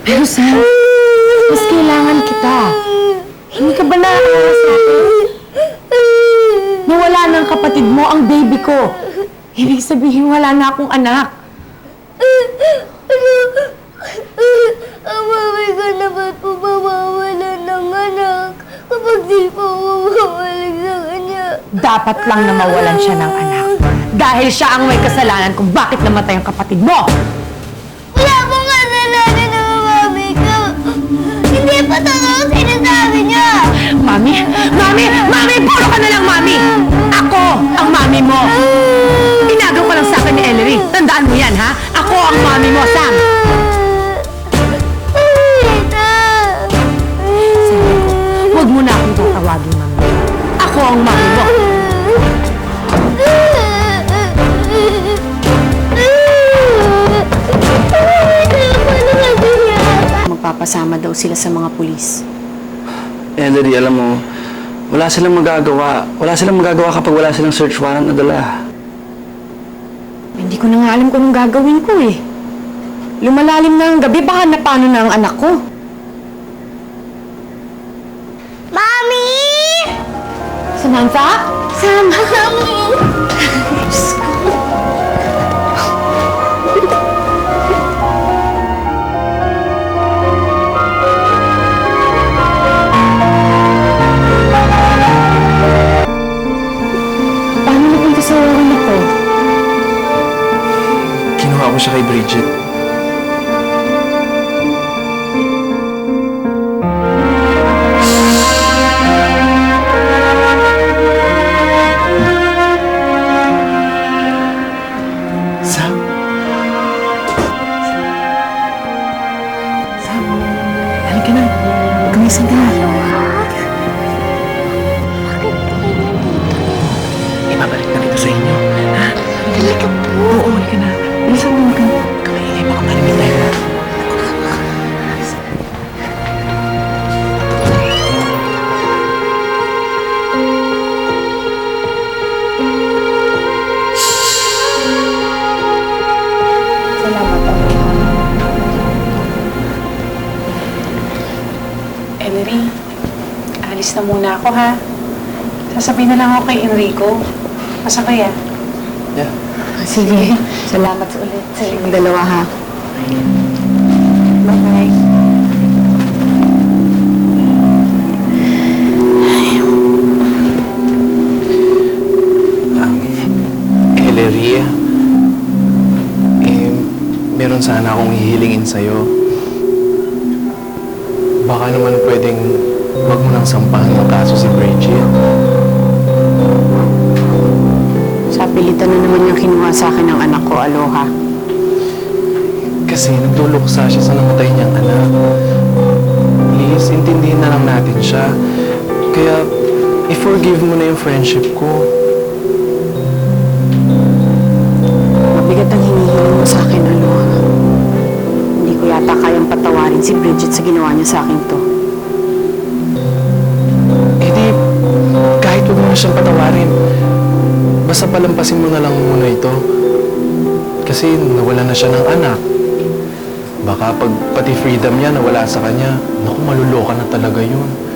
Pero Sam, mas kailangan kita. Hindi ka ba naaalala sa akin? Nawala ng kapatid mo ang baby ko. Ibig sabihin wala na akong anak. Ang mami ko na ba't po mawawalan ng anak kapag di po mawawalik sa kanya? Dapat lang na mawalan siya ng anak. Dahil siya ang may kasalanan kung bakit namatay ang kapatid mo. Mami mo! Ginagaw ka lang sa akin ni Ellery. Tandaan mo yan, ha? Ako ang mami mo, Sam! Sabi ko, huwag mo na akong tatawagin, mami. Ako ang mami mo. Magpapasama daw sila sa mga pulis. Ellery, alam mo, wala silang magagawa. Wala silang magagawa kapag wala silang search warrant na dala. Hindi ko na nga alam kung anong gagawin ko eh. Lumalalim na ang gabi, baka na paano na ang anak ko. Mami! Samantha? Sam, siya kay Bridget. Sam? Sam? Halika na. Gumising ka na. Ibabalik na kita sa inyo. Ha? Halika po. Oo, halika na. Alis na muna ako ha. Sasabihin na lang ako kay Enrico. Asa kaya? Yeah. Sige. Salamat ulit sa inyong dalawa ha. Bye-bye. Ellery, eh, meron sana akong hihilingin sa'yo. Baka naman pwedeng wag mo nang sampahan ng kaso si Bridget. Sa pilitan na naman yung kinuha sa akin ng anak ko, Aloha. Kasi nagduluksa siya sa namatay niyang anak. Please, intindihin na lang natin siya. Kaya, i-forgive mo na yung friendship ko. Mabigat ang hinihiling mo sa akin, Aloha. Hindi ko yata kayang patawarin si Bridget sa ginawa niya sa akin to. Mo siyang patawarin, basta palampasin mo na lang muna ito. Kasi nawala na siya ng anak. Baka pag pati freedom niya nawala sa kanya, naku, maluloka na talaga yun.